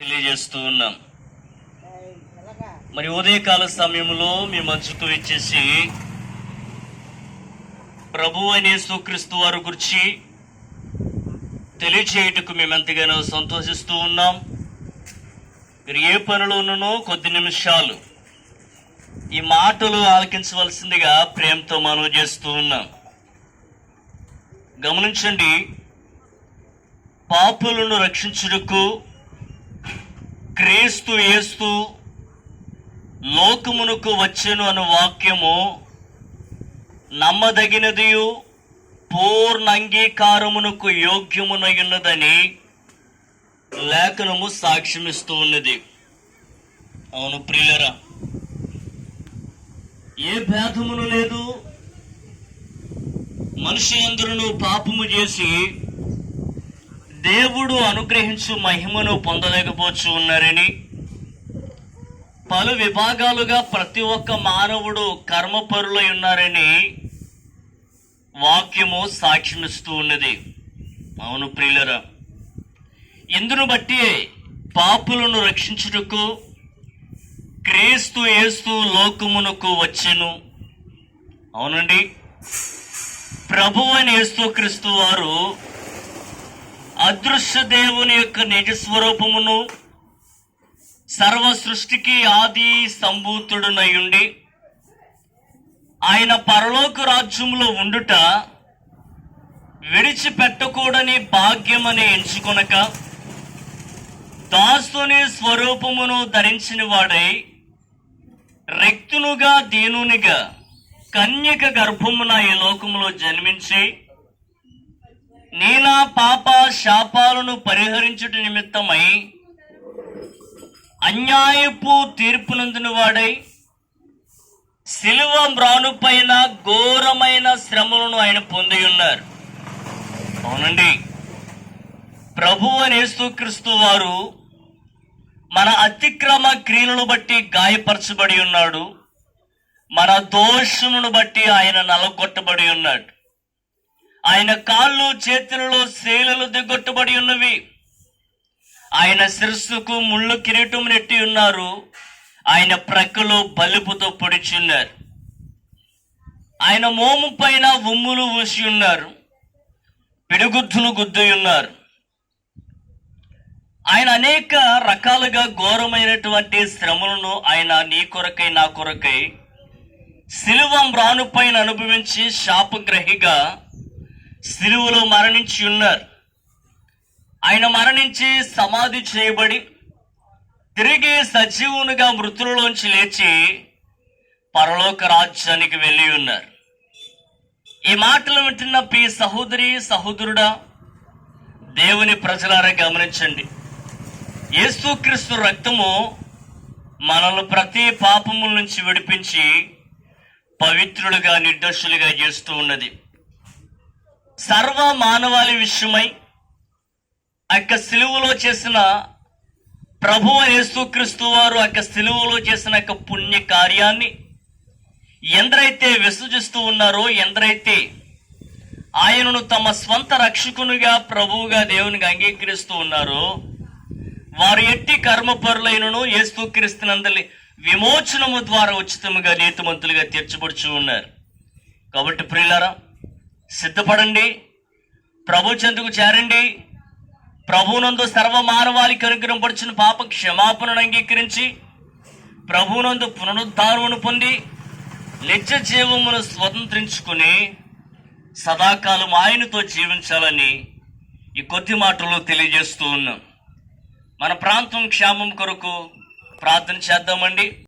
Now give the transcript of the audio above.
తెలియజేస్తూ ఉన్నాం. మరి ఉదయకాల సమయంలో మీ మంచుకు ఇచ్చేసి ప్రభు అనే సుక్రీస్తు వారి గురించి తెలియచేయటకు మేము ఎంతగానో సంతోషిస్తూ ఉన్నాం. మీరు ఏ పనిలోనూ కొద్ది నిమిషాలు ఈ మాటలు ఆలకించవలసిందిగా ప్రేమతో మనవి చేస్తూ ఉన్నాం. గమనించండి పాపులను రక్షించుటకు క్రీస్తు ఏస్తు లోకమునకు వచ్చెను అను వాక్యము నమ్మదగినదియు పూర్ణ అంగీకారమునకు యోగ్యమునయున్నదని లేఖనము సాక్ష్యమిస్తూ ఉన్నది. అవును ప్రియులరా ఏ భేదమును లేదు. మనిషి అందరూ పాపము చేసి దేవుడు అనుగ్రహించు మహిమను పొందలేకపోవచ్చు ఉన్నారని. పలు విభాగాలుగా ప్రతి ఒక్క మానవుడు కర్మపరులై ఉన్నారని వాక్యము సాక్ష్యమిస్తూ ఉన్నది. అవును ప్రియులరా ఇందును బట్టి పాపులను రక్షించుటకు క్రీస్తు ఏస్తు లోకమునకు వచ్చెను. అవునండి. ప్రభు అని యేస్తు క్రీస్తు వారు అదృశ్య దేవుని యొక్క నిజ స్వరూపమును సర్వ సృష్టికి ఆది సంభూతుడునయుండి ఆయన పరలోక రాజ్యంలో ఉండుట విడిచిపెట్టకూడని భాగ్యమని ఎంచుకొనక దాసుని స్వరూపమును ధరించిన వాడై రెక్తునుగా దీనునిగా కన్యక గర్భమున ఈ లోకములో జన్మించి నీనా పాప శాపాలను పరిహరించుట నిమిత్తమై అన్యాయపు తీర్పు తీర్పునందున వాడై శిలువ మ్రాను పైన ఘోరమైన శ్రమలను ఆయన పొంది ఉన్నారు అవునండి. ప్రభు అని యేసుక్రీస్తు వారు మన అతిక్రమ క్రియలను బట్టి గాయపరచబడి ఉన్నాడు. మన దోషమును బట్టి ఆయన నలగొట్టబడి ఉన్నాడు. ఆయన కాళ్ళు చేతులలో శీలలు దిగొట్టబడి ఉన్నవి. ఆయన శిరస్సుకు ముళ్ళు కిరీటం నెట్టి ఉన్నారు. ఆయన ప్రక్కలో బలుపుతో పొడిచున్నారు ఆయన మోము పైన ఉమ్ములు ఊసి ఉన్నారు. పిడుగుద్దులు గుద్దు ఉన్నారు. ఆయన అనేక రకాలుగా ఘోరమైనటువంటి శ్రమలను ఆయన నీ కొరకై నా కొరకై శిలువం రానుపైన అనుభవించి శాపగ్రహిగా సిలువలో మరణించి ఉన్నారు. ఆయన మరణించి సమాధి చేయబడి తిరిగి సజీవునిగా మృతులలోంచి లేచి పరలోక రాజ్యానికి వెళ్ళి ఉన్నారు. ఈ మాటలు వింటున్న పి సహోదరి సహోదరుడా దేవుని ప్రజలారా గమనించండి. యేసుక్రీస్తు రక్తము మనల్ని ప్రతి పాపముల నుంచి విడిపించి పవిత్రులుగా నిర్దోషులుగా చేస్తూ ఉన్నది. సర్వ మానవాళి విషయమై ఆ యొక్క సిలువలో చేసిన ప్రభు యేసుక్రీస్తు వారు ఆ యొక్క సిలువలో చేసిన యొక్క పుణ్య కార్యాన్ని ఎందరైతే విసర్జిస్తూ ఉన్నారో ఎందరైతే ఆయనను తమ స్వంత రక్షకునిగా ప్రభువుగా దేవునికి అంగీకరిస్తూ ఉన్నారో వారు ఎట్టి కర్మపరులైనను యేసుక్రీస్తునందలి విమోచనము ద్వారా ఉచితముగా నీతిమంతులుగా తీర్చబడుచు ఉన్నారు. కాబట్టి ప్రియులారా సిద్ధపడండి. ప్రభు చెందుకు చేరండి. ప్రభునందు సర్వమానవాళికి అనుగ్రహపరిచిన పాప క్షమాపణను అంగీకరించి ప్రభునందు పునరుద్ధారమును పొంది నిత్య జీవమును స్వతంత్రించుకుని సదాకాలం ఆయనతో జీవించాలని ఈ కొద్ది మాటల్లో తెలియజేస్తూ ఉన్నాం. మన ప్రాంతం క్షేమం కొరకు ప్రార్థన చేద్దామండి.